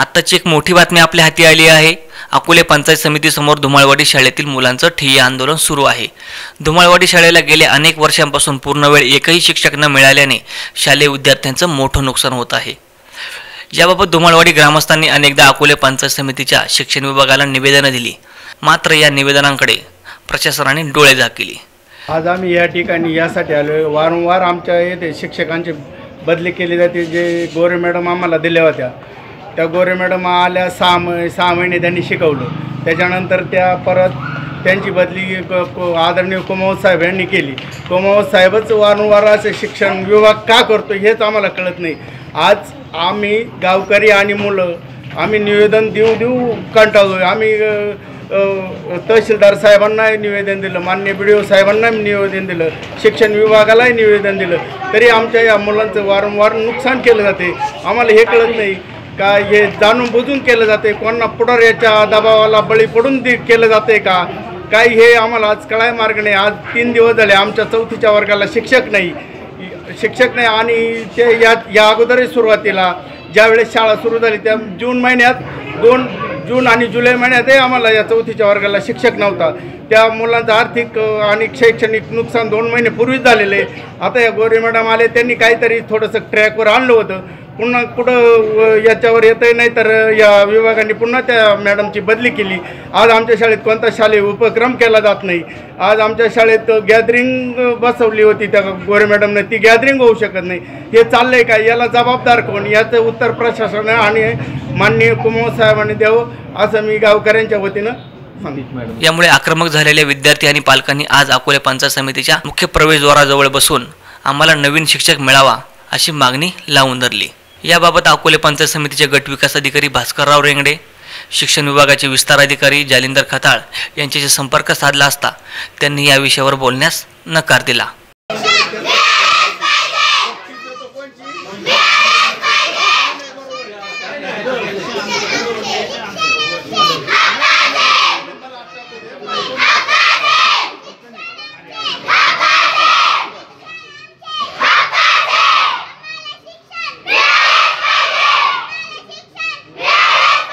आत्ताची एक मोठी बातमी आपल्या हाती आली आहे. अकोले पंचायत समितीसमोर धुमाळवाडी शाळेतील मुलांचं ठिय्या आंदोलन सुरू आहे. धुमाळवाडी शाळेला गेल्या अनेक वर्षांपासून पूर्ण वेळ एकही शिक्षक न मिळाल्याने शालेय विद्यार्थ्यांचं मोठं नुकसान होत आहे. याबाबत धुमाळवाडी ग्रामस्थांनी अनेकदा अकोले पंचायत समितीच्या शिक्षण विभागाला निवेदनं दिली. मात्र या निवेदनांकडे प्रशासनाने डोळे झाकले आज आम्ही या ठिकाणी यासाठी आलो वारंवार आमच्या येथे शिक्षकांची बदली केली जाते. जे गोरे मॅडम आम्हाला दिल्या होत्या. त्या गोरे मॅडम आल्या सहा म सहा महिने त्यांनी शिकवलं. त्याच्यानंतर त्या परत त्यांची बदली क- आदरणीय कुमावत साहेब यांनी केली. कुमावत साहेबच वारंवार असं शिक्षण विभाग का करतो हेच आम्हाला कळत नाही. आज आम्ही गावकरी आणि मुलं आम्ही निवेदन देऊ देऊ कंटाळलो आम्ही तहसीलदार साहेबांनाही निवेदन दिलं मान्य बी डी ओ साहेबांनाही निवेदन दिलं शिक्षण विभागालाही निवेदन दिलं. तरी आमच्या या मुलांचं वारंवार नुकसान केलं जाते. आम्हाला हे कळत नाही. का हे जाणून बुजून केलं जाते? कोणा पुढाऱ्याच्या दबावाला बळी पडून दि केलं जाते का? काही हे आम्हाला आज कळाय मार्ग नाही. आज तीन दिवस झाले आमच्या चौथीच्या वर्गाला शिक्षक नाही. शिक्षक नाही आणि ते या या अगोदरही सुरुवातीला ज्यावेळेस शाळा सुरू झाली त्या जून महिन्यात दोन जून आणि जुलै महिन्यातही आम्हाला या चौथीच्या वर्गाला शिक्षक नव्हता. त्या मुलांचं आर्थिक आणि शैक्षणिक नुकसान दोन महिने पूर्वीच झालेले. आहे आता या गोरे मॅडम आले त्यांनी काहीतरी थोडंसं ट्रॅकवर आणलं होतं. पुन्हा कुठं याच्यावर येतही नाही तर या विभागाने पुन्हा त्या मॅडमची बदली केली. आज आमच्या शाळेत कोणता शालेय उपक्रम केला जात नाही. आज आमच्या शाळेत गॅदरिंग बसवली होती त्या गोरे मॅडमने. ती गॅदरिंग होऊ शकत नाही. हे चाललंय काय? याला जबाबदार कोण? याचं उत्तर प्रशासन आणि माननीय कुमार साहेबांनी द्यावं असं मी गावकऱ्यांच्या वतीनं यामुळे आक्रमक झालेल्या विद्यार्थी आणि पालकांनी आज अकोले पंचायत समितीच्या मुख्य प्रवेशद्वाराजवळ बसून आम्हाला नवीन शिक्षक मिळावा अशी मागणी लावून धरली. याबाबत अकोले पंचायत समितीचे गट विकास अधिकारी भास्करराव रेंगडे शिक्षण विभागाचे विस्तार अधिकारी जालिंदर खताळ यांच्याशी संपर्क साधला असता त्यांनी या विषयावर बोलण्यास नकार दिला.